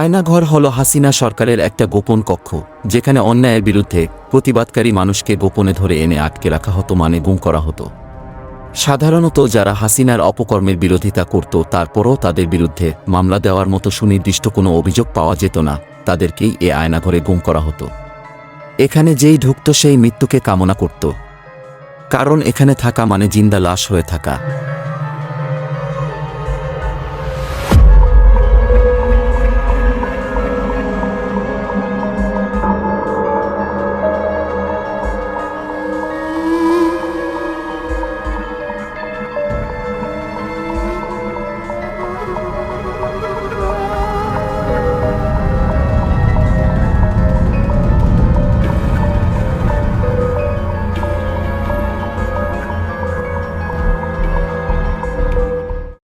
আয়নাঘর হল হাসিনা সরকারের একটা গোপন কক্ষ, যেখানে অন্যায়ের বিরুদ্ধে প্রতিবাদকারী মানুষকে গোপনে ধরে এনে আটকে রাখা হতো মানে গুম করা হতো। সাধারণত যারা হাসিনার অপকর্মের বিরোধিতা করত, তারপরও তাদের বিরুদ্ধে মামলা দেওয়ার মতো সুনির্দিষ্ট কোনো অভিযোগ পাওয়া যেত না, তাদেরকেই এ আয়নাঘরে গুম করা হতো। এখানে যেই ঢুকত সেই মৃত্যুকে কামনা করত। কারণ এখানে থাকা মানে জিন্দা লাশ হয়ে থাকা।